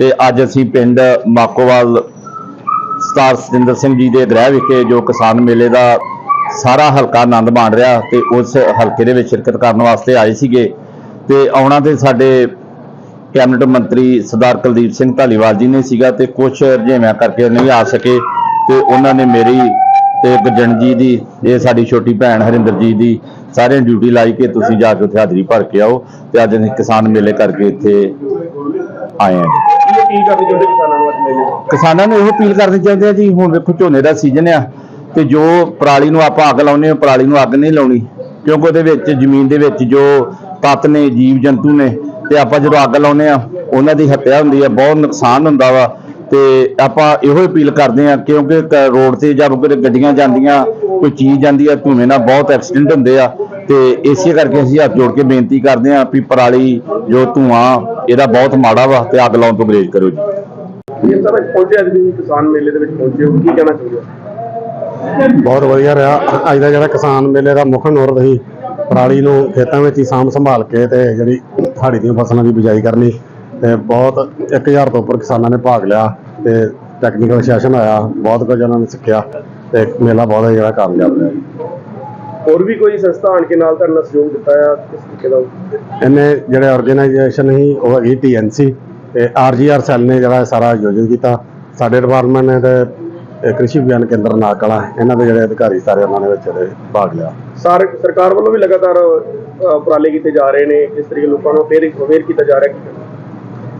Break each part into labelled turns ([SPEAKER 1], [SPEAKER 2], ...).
[SPEAKER 1] ਤੇ ਅੱਜ ਅਸੀਂ ਪਿੰਡ ਮਾਕੋਵਾਲ ਸਤਾਰ ਸਤਿੰਦਰ ਸਿੰਘ ਜੀ ਦੇ ਗ੍ਰਹਿ ਵਿਖੇ ਜੋ ਕਿਸਾਨ ਮੇਲੇ ਦਾ ਸਾਰਾ ਹਲਕਾ ਆਨੰਦ ਮਾਣ ਰਿਹਾ ਤੇ ਉਸ ਹਲਕੇ ਦੇ ਵਿੱਚ ਸ਼ਿਰਕਤ ਕਰਨ ਵਾਸਤੇ ਆਏ ਸੀਗੇ ਤੇ ਆਉਣਾ ਤੇ ਸਾਡੇ ਕੈਬਨਿਟ ਮੰਤਰੀ ਸਰਦਾਰ ਕੁਲਦੀਪ ਸਿੰਘ ਧਾਲੀਵਾਲ ਜੀ ਨੇ ਸੀਗਾ ਤੇ ਕੁਝ ਰੁਝੇਵਿਆਂ ਕਰਕੇ ਨਹੀਂ ਆ ਸਕੇ ਤੇ ਉਹਨਾਂ ਨੇ ਮੇਰੀ ਤੇ ਗਜਨ ਜੀ ਦੀ, ਇਹ ਸਾਡੀ ਛੋਟੀ ਭੈਣ ਹਰਿੰਦਰ ਜੀ ਦੀ ਸਾਰਿਆਂ ਡਿਊਟੀ ਲਾਈ ਕਿ ਤੁਸੀਂ ਜਾ ਕੇ ਉੱਥੇ ਹਾਜ਼ਰੀ ਭਰ ਕੇ ਆਓ ਤੇ ਅੱਜ ਅਸੀਂ ਕਿਸਾਨ ਮੇਲੇ ਕਰਕੇ ਇੱਥੇ ਆਏ ਹਾਂ ਜੀ।
[SPEAKER 2] ਕੀ ਕਰਨੀ ਚਾਹੁੰਦੇ ਕਿਸਾਨਾਂ ਨੂੰ ਅੱਜ ਮੇਲੇ ਤੋਂ?
[SPEAKER 1] ਕਿਸਾਨਾਂ ਨੂੰ ਇਹ ਅਪੀਲ ਕਰਨੀ ਚਾਹੁੰਦੇ ਆ ਜੀ, ਹੁਣ ਵੇਖੋ ਝੋਨੇ ਦਾ ਸੀਜ਼ਨ ਆ ਤੇ ਜੋ ਪਰਾਲੀ ਨੂੰ ਆਪਾਂ ਅੱਗ ਲਾਉਂਦੇ ਆ ਪਰਾਲੀ ਨੂੰ ਅੱਗ ਨਹੀਂ ਲਾਉਣੀ, ਕਿਉਂਕਿ ਉਹਦੇ ਵਿੱਚ ਜ਼ਮੀਨ ਦੇ ਵਿੱਚ ਜੋ ਤੱਤ ਨੇ ਜੀਵ ਜੰਤੂ ਨੇ ਤੇ ਆਪਾਂ ਜਦੋਂ ਅੱਗ ਲਾਉਂਦੇ ਆ ਉਹਨਾਂ ਦੀ ਹੱਤਿਆ ਹੁੰਦੀ ਆ ਬਹੁਤ ਨੁਕਸਾਨ ਹੁੰਦਾ ਵਾ ਤੇ ਆਪਾਂ ਇਹੋ ਅਪੀਲ ਕਰਦੇ ਆ ਕਿਉਂਕਿ ਕ- ਰੋਡ ਤੇ ਜਾਂ ਕੋਈ ਗੱਡੀਆਂ ਜਾਂਦੀਆਂ, ਕੋਈ ਚੀਜ਼ ਜਾਂਦੀ ਆ ਧੂਏ ਨਾਲ ਬਹੁਤ ਐਕਸੀਡੈਂਟ ਹੁੰਦੇ ਆ ਤੇ ਇਸੇ ਕਰਕੇ ਅਸੀਂ ਹੱਥ ਜੋੜ ਕੇ ਬੇਨਤੀ ਕਰਦੇ ਆ ਵੀ ਪਰਾਲੀ ਜੋ ਧੂਆਂ ਇਹਦਾ ਬਹੁਤ ਮਾੜਾ ਵਾ ਤੇ ਅੱਗ ਲਾਉਣ ਤੋਂ ਗੁਰੇਜ਼ ਕਰੋ ਜੀ।
[SPEAKER 2] ਇਹ ਸਭ ਅੱਜ ਪਹੁੰਚੇ ਅੱਜ ਤੁਸੀਂ ਕਿਸਾਨ ਮੇਲੇ ਦੇ ਵਿੱਚ ਪਹੁੰਚੇ ਹੋ ਕੀ ਕਹਿਣਾ ਚਾਹੁੰਦੇ ਹੋ?
[SPEAKER 3] ਬਹੁਤ ਵਧੀਆ ਰਿਹਾ। ਅੱਜ ਦਾ ਜਿਹੜਾ ਕਿਸਾਨ ਮੇਲੇ ਦਾ ਮੁੱਖ ਨੂਰ ਰਹੀ ਪਰਾਲੀ ਨੂੰ ਖੇਤਾਂ ਵਿੱਚ ਹੀ ਸਾਂਭ ਸੰਭਾਲ ਕੇ ਤੇ ਜਿਹੜੀ ਹਾੜੀ ਦੀਆਂ ਫਸਲਾਂ ਦੀ ਬਿਜਾਈ ਕਰਨੀ ਤੇ ਬਹੁਤ 1000 ਤੋਂ ਉੱਪਰ ਕਿਸਾਨਾਂ ਨੇ ਭਾਗ ਲਿਆ ਤੇ ਟੈਕਨੀਕਲ ਸੈਸ਼ਨ ਆਇਆ ਬਹੁਤ ਕੁਝ ਉਹਨਾਂ ਨੇ ਸਿੱਖਿਆ ਤੇ ਮੇਲਾ ਬਹੁਤ ਜਿਹੜਾ ਕਾਮਯਾਬ ਰਿਹਾ
[SPEAKER 2] ਹੋਰ ਵੀ ਕੋਈ ਸੰਸਥਾ ਆਣ ਕੇ ਨਾਲ ਤੁਹਾਡੇ ਨਾਲ ਸਹਿਯੋਗ ਦਿੱਤਾ ਹੈ ਕਿਸ ਤਰੀਕੇ ਦਾ
[SPEAKER 3] ਇਹਨੇ ਜਿਹੜੇ ਆਰਗੇਨਾਈਜੇਸ਼ਨ ਸੀ ਉਹ ਹੈਗੀ ਟੀਐਨਸੀ ਤੇ ਆਰਜੀਆਰ ਸੈੱਲ ਨੇ ਜਿਹੜਾ ਸਾਰਾ ਆਯੋਜਿਤ ਕੀਤਾ। ਸਾਡੇ ਡਿਪਾਰਟਮੈਂਟ ਨੇ ਤੇ ਕ੍ਰਿਸ਼ੀ ਵਿਗਿਆਨ ਕੇਂਦਰ ਨਾਕਲਾ ਇਹਨਾਂ ਦੇ ਜਿਹੜੇ ਅਧਿਕਾਰੀ ਸਾਰੇ ਉਹਨਾਂ ਨੇ ਵਿੱਚ ਇਹਦੇ ਭਾਗ ਲਿਆ।
[SPEAKER 2] ਸਰ ਸਰਕਾਰ ਵੱਲੋਂ ਵੀ ਲਗਾਤਾਰ ਉਪਰਾਲੇ ਕੀਤੇ ਜਾ ਰਹੇ ਨੇ ਇਸ ਤਰੀਕੇ ਲੋਕਾਂ ਨੂੰ ਅਵੇਅਰ ਅਵੇਅਰ ਕੀਤਾ ਜਾ ਰਿਹਾ ਹੈ।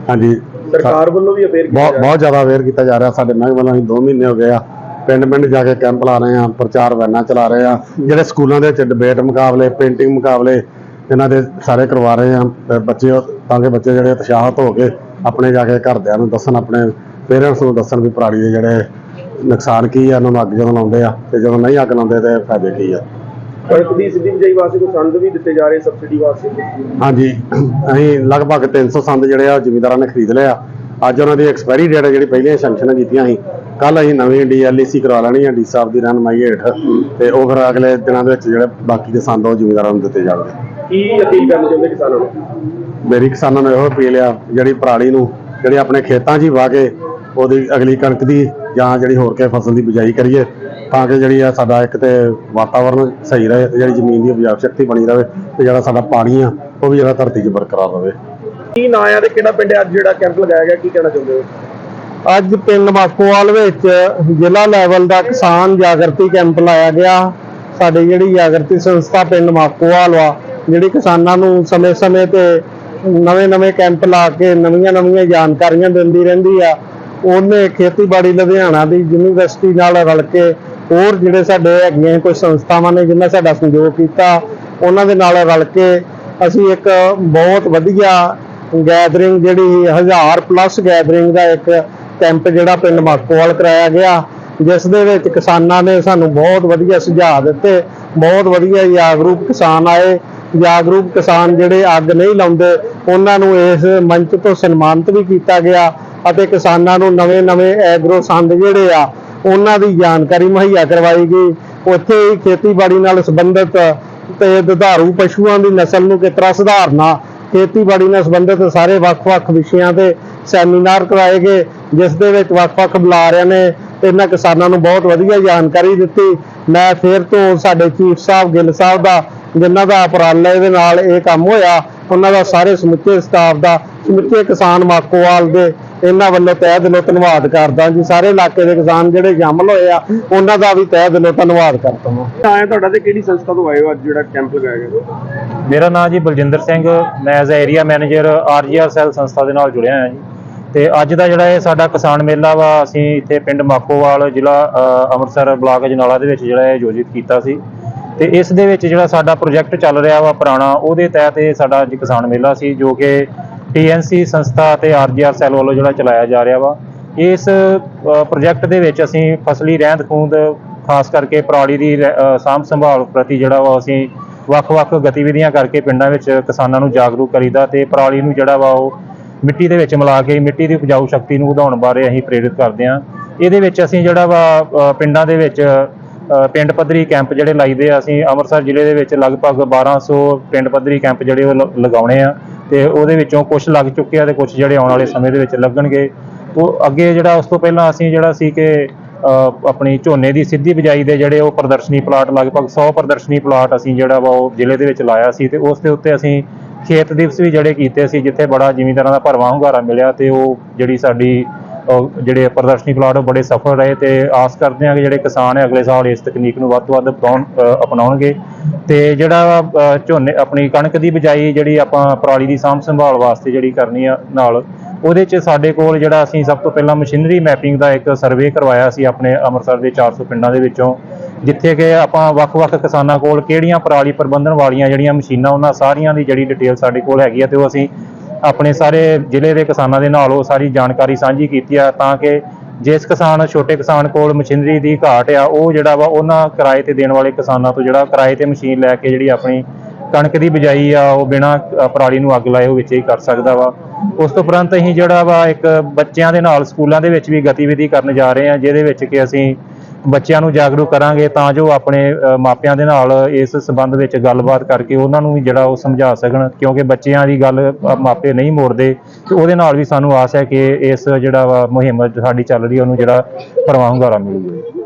[SPEAKER 3] ਹਾਂਜੀ।
[SPEAKER 2] ਸਰਕਾਰ ਵੱਲੋਂ ਵੀ ਅਵੇਅਰ ਕੀਤਾ
[SPEAKER 3] ਬਹੁਤ
[SPEAKER 2] ਜਾ ਰਿਹਾ
[SPEAKER 3] ਬਹੁਤ ਜ਼ਿਆਦਾ ਅਵੇਅਰ ਕੀਤਾ ਜਾ ਰਿਹਾ। ਸਾਡੇ ਮਹਿਕਮੇ ਵੱਲੋਂ ਅਸੀਂ 2 ਮਹੀਨੇ ਹੋ ਗਏ ਆ। ਪਿੰਡ ਪਿੰਡ ਜਾ ਕੇ ਕੈਂਪ ਲਾ ਰਹੇ ਆ ਪ੍ਰਚਾਰ ਵੈਨਾਂ ਚਲਾ ਰਹੇ ਆ ਜਿਹੜੇ ਸਕੂਲਾਂ ਦੇ ਵਿੱਚ ਡਿਬੇਟ ਮੁਕਾਬਲੇ ਪੇਂਟਿੰਗ ਮੁਕਾਬਲੇ ਇਹਨਾਂ ਦੇ ਸਾਰੇ ਕਰਵਾ ਰਹੇ ਆ ਤੇ ਬੱਚੇ ਤਾਂ ਕਿ ਬੱਚੇ ਜਿਹੜੇ ਉਤਸ਼ਾਹਤ ਹੋ ਕੇ ਆਪਣੇ ਜਾ ਕੇ ਘਰਦਿਆਂ ਨੂੰ ਦੱਸਣ ਆਪਣੇ ਪੇਰੈਂਟਸ ਨੂੰ ਦੱਸਣ ਵੀ ਪਰਾਲੀ ਦੇ ਜਿਹੜੇ ਨੁਕਸਾਨ ਕੀ ਆ ਉਹਨਾਂ ਨੂੰ ਅੱਗ ਜਦੋਂ ਲਾਉਂਦੇ ਆ ਤੇ ਜਦੋਂ ਨਹੀਂ ਅੱਗ ਲਾਉਂਦੇ ਤੇ ਫਾਇਦੇ ਕੀ ਆ।
[SPEAKER 2] ਵਾਸਤੇ ਸੰਦ ਵੀ ਦਿੱਤੇ ਜਾ ਰਹੇ ਸਬਸਿਡੀ ਵਾਸਤੇ?
[SPEAKER 3] ਹਾਂਜੀ ਅਸੀਂ ਲਗਭਗ 300 ਸੰਦ ਜਿਹੜੇ ਆ ਜ਼ਿਮੀਂਦਾਰਾਂ ਨੇ ਖਰੀਦ ਲਏ ਆ। ਅੱਜ ਉਹਨਾਂ ਦੀ ਐਕਸਪਾਇਰੀ ਡੇਟ ਜਿਹੜੀ ਪਹਿਲੀਆਂ ਸੈਂਕਸ਼ਨ ਕੀਤੀਆਂ ਸੀ। ਕੱਲ ਅਸੀਂ ਨਵੀਂ ਡੀਐਲਈਸੀ ਕਰਵਾ ਲੈਣੀ ਆ ਡੀ ਸਾਹਿਬ ਦੀ ਰਹਿਨਮਾਈ ਹੇਠ। ਤੇ ਉਹ ਫਿਰ ਅਗਲੇ ਦਿਨਾਂ ਦੇ ਵਿੱਚ ਜਿਹੜੇ ਬਾਕੀ ਦੇ ਸੰਦ ਉਹ ਜ਼ਿਮੀਂਦਾਰਾਂ ਨੂੰ ਦਿੱਤੇ ਜਾਣਗੇ।
[SPEAKER 2] ਕੀ ਅਪੀਲ ਕਰਨੀ ਚਾਹੁੰਦੇ ਕਿਸਾਨਾਂ ਨੂੰ?
[SPEAKER 3] ਮੇਰੀ ਕਿਸਾਨਾਂ ਨੂੰ ਇਹੋ ਅਪੀਲ ਆ ਜਿਹੜੀ ਪਰਾਲੀ ਨੂੰ ਜਿਹੜੇ ਆਪਣੇ ਖੇਤਾਂ 'ਚ ਹੀ ਵਾਹ ਕੇ ਉਹਦੀ ਅਗਲੀ ਕਣਕ ਦੀ ਜਾਂ ਜਿਹੜੀ ਹੋਰ ਕਿਸੇ ਫਸਲ ਦੀ ਬਿਜਾਈ ਕਰੀਏ ਤਾਂ ਕਿ ਜਿਹੜੀ ਆ ਸਾਡਾ ਇੱਕ ਤੇ ਵਾਤਾਵਰਨ ਸਹੀ ਰਹੇ ਤੇ ਜਿਹੜੀ ਜ਼ਮੀਨ ਦੀ ਉਪਜਾਊ ਸ਼ਕਤੀ ਬਣੀ ਰਹੇ ਤੇ ਜਿਹੜਾ ਸਾਡਾ ਪਾਣੀ ਆ ਉਹ ਵੀ ਜਿਹੜਾ ਧਰਤੀ 'ਚ ਬਰਕਰਾਰ ਰਹੇ।
[SPEAKER 2] ਕੀ ਨਾਂ ਆ ਤੇ ਕਿਹੜਾ ਪਿੰਡ ਹੈ? ਅੱਜ ਜਿਹੜਾ ਕੈਂਪ ਲਗਾਇਆ ਗਿਆ ਕੀ ਕਹਿਣਾ ਚਾਹੁੰਦੇ ਹੋ?
[SPEAKER 4] ਅੱਜ ਪਿੰਡ ਮਾਕੋਵਾਲ ਵਿੱਚ ਜ਼ਿਲ੍ਹਾ ਲੈਵਲ ਦਾ ਕਿਸਾਨ ਜਾਗਰਤੀ ਕੈਂਪ ਲਾਇਆ ਗਿਆ। ਸਾਡੀ ਜਿਹੜੀ ਜਾਗਰਤੀ ਸੰਸਥਾ ਪਿੰਡ ਮਾਕੋਵਾਲ ਵਾ ਜਿਹੜੀ ਕਿਸਾਨਾਂ ਨੂੰ ਸਮੇਂ-ਸਮੇਂ ਤੇ ਨਵੇਂ-ਨਵੇਂ ਕੈਂਪ ਲਾ ਕੇ ਨਵੀਆਂ-ਨਵੀਆਂ ਜਾਣਕਾਰੀਆਂ ਦਿੰਦੀ ਰਹਿੰਦੀ ਆ, ਉਹਨੇ ਖੇਤੀਬਾੜੀ ਲੁਧਿਆਣਾ ਦੀ ਯੂਨੀਵਰਸਿਟੀ ਨਾਲ ਰਲ ਕੇ ਹੋਰ ਜਿਹੜੇ ਸਾਡੇ ਹੈਗੀਆਂ ਕੋਈ ਸੰਸਥਾਵਾਂ ਨੇ ਜਿਨ੍ਹਾਂ ਸਾਡਾ ਸਹਿਯੋਗ ਕੀਤਾ, ਉਹਨਾਂ ਦੇ ਨਾਲ ਰਲ ਕੇ ਅਸੀਂ ਇੱਕ ਬਹੁਤ ਵਧੀਆ ਗੈਦਰਿੰਗ ਜਿਹੜੀ ਹਜ਼ਾਰ ਪਲੱਸ ਗੈਦਰਿੰਗ ਦਾ ਇੱਕ ਕੈਂਪ ਜਿਹੜਾ ਪਿੰਡ ਮਾਕੋਵਾਲ ਕਰਾਇਆ ਗਿਆ, ਜਿਸ ਦੇ ਵਿੱਚ ਕਿਸਾਨਾਂ ਨੇ ਸਾਨੂੰ ਬਹੁਤ ਵਧੀਆ ਸੁਝਾਅ ਦਿੱਤੇ, ਬਹੁਤ ਵਧੀਆ ਜਾਗਰੂਕ ਕਿਸਾਨ ਆਏ। ਜਾਗਰੂਕ ਕਿਸਾਨ ਜਿਹੜੇ ਅੱਗ ਨਹੀਂ ਲਾਉਂਦੇ, ਉਹਨਾਂ ਨੂੰ ਇਸ ਮੰਚ ਤੋਂ ਸਨਮਾਨਿਤ ਵੀ ਕੀਤਾ ਗਿਆ ਅਤੇ ਕਿਸਾਨਾਂ ਨੂੰ ਨਵੇਂ-ਨਵੇਂ ਐਗਰੋ ਸੰਦ ਜਿਹੜੇ ਆ, ਉਹਨਾਂ ਦੀ ਜਾਣਕਾਰੀ ਮੁਹੱਈਆ ਕਰਵਾਈ ਗਈ। ਉੱਥੇ ਹੀ ਖੇਤੀਬਾੜੀ ਨਾਲ ਸੰਬੰਧਿਤ ਤੇ ਦੁਧਾਰੂ ਪਸ਼ੂਆਂ ਦੀ ਨਸਲ ਨੂੰ ਕਿਸ ਤਰ੍ਹਾਂ ਸੁਧਾਰਨਾ, ਖੇਤੀਬਾੜੀ ਨਾਲ ਸੰਬੰਧਿਤ ਸਾਰੇ ਵੱਖ-ਵੱਖ ਵਿਸ਼ਿਆਂ ਤੇ ਸੈਮੀਨਾਰ ਕਰਾਏ ਗਏ ਜਿਸ ਦੇ ਵਿੱਚ ਵੱਖ-ਵੱਖ ਬੁਲਾਰਿਆਂ ਨੇ ਇਹਨਾਂ ਕਿਸਾਨਾਂ ਨੂੰ ਬਹੁਤ ਵਧੀਆ ਜਾਣਕਾਰੀ ਦਿੱਤੀ। ਮੈਂ ਫਿਰ ਤੋਂ ਸਾਡੇ ਚੀਫ ਸਾਹਿਬ ਗਿੱਲ ਸਾਹਿਬ ਦਾ ਜਿਨ੍ਹਾਂ ਦਾ ਉਪਰਾਲੇ ਦੇ ਨਾਲ ਇਹ ਕੰਮ ਹੋਇਆ ਉਹਨਾਂ ਦਾ ਸਾਰੇ ਸਮੁੱਚੇ ਸਟਾਫ ਦਾ ਸਮੁੱਚੇ ਕਿਸਾਨ ਮਾਕੋਵਾਲ ਦੇ ਇਹਨਾਂ ਵੱਲੋਂ ਤਹਿ ਦਿਲੋਂ ਧੰਨਵਾਦ ਕਰਦਾ ਜੀ। ਸਾਰੇ ਇਲਾਕੇ ਦੇ ਕਿਸਾਨ ਜਿਹੜੇ ਸ਼ਾਮਲ ਹੋਏ ਆ ਉਹਨਾਂ ਦਾ ਵੀ ਤਹਿ ਦਿਲੋਂ ਧੰਨਵਾਦ ਕਰਦਾ ਹਾਂ।
[SPEAKER 2] ਹੈ ਤੁਹਾਡਾ ਤੇ ਕਿਹੜੀ ਸੰਸਥਾ ਤੋਂ ਆਏ ਹੋ ਅੱਜ ਜਿਹੜਾ ਕੈਂਪ ਲਗਾਇਆ ਗਿਆ?
[SPEAKER 5] ਮੇਰਾ ਨਾਮ ਜੀ ਬਲਜਿੰਦਰ ਸਿੰਘ ਮੈਂ as area manager RGR cell ਸੰਸਥਾ ਦੇ ਨਾਲ ਜੁੜਿਆ ਹਾਂ ਜੀ। ਤੇ ਅੱਜ ਦਾ ਜਿਹੜਾ ਇਹ ਸਾਡਾ ਕਿਸਾਨ ਮੇਲਾ ਵਾ, ਅਸੀਂ ਇੱਥੇ ਪਿੰਡ ਮਾਕੋਵਾਲ ਜ਼ਿਲ੍ਹਾ ਅੰਮ੍ਰਿਤਸਰ ਬਲਾਕ ਅਜਨਾਲਾ ਦੇ ਵਿੱਚ ਜਿਹੜਾ ਇਹ ਆਯੋਜਿਤ ਕੀਤਾ ਸੀ। ਤੇ ਇਸ ਦੇ ਵਿੱਚ ਜਿਹੜਾ ਸਾਡਾ ਪ੍ਰੋਜੈਕਟ ਚੱਲ ਰਿਹਾ ਵਾ ਪੁਰਾਣਾ, ਉਹਦੇ ਤਹਿਤ ਇਹ ਸਾਡਾ ਅੱਜ ਕਿਸਾਨ ਮੇਲਾ ਸੀ, ਜੋ ਕਿ ਟੀਐਨਸੀ ਸੰਸਥਾ ਤੇ ਆਰਜੀਆਰ ਸੈਲ ਵੱਲੋਂ ਜਿਹੜਾ ਚਲਾਇਆ ਜਾ ਰਿਹਾ ਵਾ। ਇਸ ਪ੍ਰੋਜੈਕਟ ਦੇ ਵਿੱਚ ਅਸੀਂ ਫਸਲੀ ਰਹਿੰਦ ਖੂੰਦ ਖਾਸ ਕਰਕੇ ਪਰਾਲੀ ਦੀ ਰਹਿ- ਸਾਂਭ ਸੰਭਾਲ ਪ੍ਰਤੀ ਜਿਹੜਾ ਵਾ ਅਸੀਂ ਵੱਖ-ਵੱਖ ਗਤੀਵਿਧੀਆਂ ਕਰਕੇ ਪਿੰਡਾਂ ਵਿੱਚ ਕਿਸਾਨਾਂ ਨੂੰ ਜਾਗਰੂਕ ਕਰੀਦਾ ਤੇ ਪਰਾਲੀ ਨੂੰ ਜਿਹੜਾ ਵਾ ਉਹ ਮਿੱਟੀ ਦੇ ਵਿੱਚ ਮਿਲਾ ਕੇ ਮਿੱਟੀ ਦੀ ਉਪਜਾਊ ਸ਼ਕਤੀ ਨੂੰ ਵਧਾਉਣ ਬਾਰੇ ਅਸੀਂ ਪ੍ਰੇਰਿਤ ਕਰਦੇ ਹਾਂ। ਇਹਦੇ ਵਿੱਚ ਅਸੀਂ ਜਿਹੜਾ ਵਾ ਪਿੰਡਾਂ ਦੇ ਵਿੱਚ ਪਿੰਡ ਪੱਧਰੀ ਕੈਂਪ ਜਿਹੜੇ ਲਾਈਦੇ ਆ, ਅਸੀਂ ਅੰਮ੍ਰਿਤਸਰ ਜ਼ਿਲ੍ਹੇ ਦੇ ਵਿੱਚ ਲਗਭਗ 1200 ਪਿੰਡ ਪੱਧਰੀ ਕੈਂਪ ਜਿਹੜੇ ਉਹ ਲਗਾਉਣੇ ਆ ਤੇ ਉਹਦੇ ਵਿੱਚੋਂ ਕੁਝ ਲੱਗ ਚੁੱਕੇ ਆ ਤੇ ਕੁਝ ਜਿਹੜੇ ਆਉਣ ਵਾਲੇ ਸਮੇਂ ਦੇ ਵਿੱਚ ਲੱਗਣਗੇ। ਉਹ ਅੱਗੇ ਜਿਹੜਾ ਉਸ ਤੋਂ ਪਹਿਲਾਂ ਅਸੀਂ ਜਿਹੜਾ ਸੀ ਕਿ ਆਪਣੀ ਝੋਨੇ ਦੀ ਸਿੱਧੀ ਬਿਜਾਈ ਦੇ ਜਿਹੜੇ ਉਹ ਪ੍ਰਦਰਸ਼ਨੀ ਪਲਾਟ, ਲਗਭਗ 100 ਪ੍ਰਦਰਸ਼ਨੀ ਪਲਾਟ ਅਸੀਂ ਜਿਹੜਾ ਵਾ ਉਹ ਜ਼ਿਲ੍ਹੇ ਦੇ ਵਿੱਚ ਲਾਇਆ ਸੀ ਤੇ ਉਸ ਦੇ ਉੱਤੇ ਅਸੀਂ ਖੇਤ ਦਿਵਸ ਵੀ ਜਿਹੜੇ ਕੀਤੇ ਸੀ, ਜਿੱਥੇ ਬੜਾ ਜ਼ਿਮੀਂਦਾਰਾਂ ਦਾ ਭਰਵਾਂ ਹੁੰਗਾਰਾ ਮਿਲਿਆ ਤੇ ਉਹ ਜਿਹੜੀ ਸਾਡੀ ਜਿਹੜੇ ਪ੍ਰਦਰਸ਼ਨੀ ਪਲਾਟ, ਉਹ ਬੜੇ ਸਫਲ ਰਹੇ ਤੇ ਆਸ ਕਰਦੇ ਹਾਂ ਕਿ ਜਿਹੜੇ ਕਿਸਾਨ ਹੈ ਅਗਲੇ ਸਾਲ ਇਸ ਤਕਨੀਕ ਨੂੰ ਵੱਧ ਤੋਂ ਵੱਧ ਅਪਣਾਉਣ ਅਪਣਾਉਣਗੇ। ਤੇ ਜਿਹੜਾ ਝੋਨੇ, ਆਪਣੀ ਕਣਕ ਦੀ ਬਿਜਾਈ ਜਿਹੜੀ ਆਪਾਂ ਪਰਾਲੀ ਦੀ ਸਾਂਭ ਸੰਭਾਲ ਵਾਸਤੇ ਜਿਹੜੀ ਕਰਨੀ ਆ ਨਾਲ, ਉਹਦੇ 'ਚ ਸਾਡੇ ਕੋਲ ਜਿਹੜਾ ਅਸੀਂ ਸਭ ਤੋਂ ਪਹਿਲਾਂ ਮਸ਼ੀਨਰੀ ਮੈਪਿੰਗ ਦਾ ਇੱਕ ਸਰਵੇ ਕਰਵਾਇਆ ਸੀ ਆਪਣੇ ਅੰਮ੍ਰਿਤਸਰ ਦੇ 400 ਪਿੰਡਾਂ ਦੇ ਵਿੱਚੋਂ। ਜਿੱਥੇ ਕਿ ਆਪਾਂ ਵੱਖ-ਵੱਖ ਕਿਸਾਨਾਂ ਕੋਲ ਕਿਹੜੀਆਂ ਪਰਾਲੀ ਪ੍ਰਬੰਧਨ ਵਾਲੀਆਂ ਜਿਹੜੀਆਂ ਮਸ਼ੀਨਾਂ, ਉਹਨਾਂ ਸਾਰੀਆਂ ਦੀ ਜਿਹੜੀ ਡਿਟੇਲ ਸਾਡੇ ਕੋਲ ਹੈਗੀ ਆ ਤੇ ਉਹ ਅਸੀਂ ਆਪਣੇ ਸਾਰੇ ਜ਼ਿਲ੍ਹੇ ਦੇ ਕਿਸਾਨਾਂ ਦੇ ਨਾਲ ਉਹ ਸਾਰੀ ਜਾਣਕਾਰੀ ਸਾਂਝੀ ਕੀਤੀ ਆ ਤਾਂ ਕਿ ਜਿਸ ਕਿਸਾਨ, ਛੋਟੇ ਕਿਸਾਨ ਕੋਲ ਮਸ਼ੀਨਰੀ ਦੀ ਘਾਟ ਆ, ਉਹ ਜਿਹੜਾ ਵਾ ਉਹਨਾਂ ਕਿਰਾਏ ਤੇ ਦੇਣ ਵਾਲੇ ਕਿਸਾਨਾਂ ਤੋਂ ਜਿਹੜਾ ਕਿਰਾਏ ਤੇ ਮਸ਼ੀਨ ਲੈ ਕੇ ਜਿਹੜੀ ਆਪਣੀ ਕਣਕ ਦੀ ਬਿਜਾਈ ਆ, ਉਹ ਬਿਨਾਂ ਪਰਾਲੀ ਨੂੰ ਅੱਗ ਲਾਏ ਉਹ ਵਿੱਚ ਹੀ ਕਰ ਸਕਦਾ ਵਾ। ਉਸ ਤੋਂ ਉਪਰੰਤ ਅਸੀਂ ਜਿਹੜਾ ਵਾ ਇੱਕ ਬੱਚਿਆਂ ਦੇ ਨਾਲ ਸਕੂਲਾਂ ਦੇ ਵਿੱਚ ਵੀ ਗਤੀਵਿਧੀ ਕਰਨ ਜਾ ਰਹੇ ਹਾਂ ਜਿਹਦੇ ਵਿੱਚ ਕਿ ਅਸੀਂ ਬੱਚਿਆਂ ਨੂੰ ਜਾਗਰੂਕ ਕਰਾਂਗੇ ਤਾਂ ਜੋ ਆਪਣੇ ਮਾਪਿਆਂ ਦੇ ਨਾਲ ਇਸ ਸਬੰਧ ਵਿੱਚ ਗੱਲਬਾਤ ਕਰਕੇ ਉਹਨਾਂ ਨੂੰ ਵੀ ਜਿਹੜਾ ਉਹ ਸਮਝਾ ਸਕਣ, ਕਿਉਂਕਿ ਬੱਚਿਆਂ ਦੀ ਗੱਲ ਮਾਪੇ ਨਹੀਂ ਮੋੜਦੇ। ਤੇ ਉਹਦੇ ਨਾਲ ਵੀ ਸਾਨੂੰ ਆਸ ਹੈ ਕਿ ਇਸ ਜਿਹੜਾ ਵਾ ਮੁਹਿੰਮ ਸਾਡੀ ਚੱਲ ਰਹੀ ਉਹਨੂੰ ਜਿਹੜਾ ਭਰਵਾਂ ਹੁੰਗਾਰਾ ਮਿਲੂਗਾ।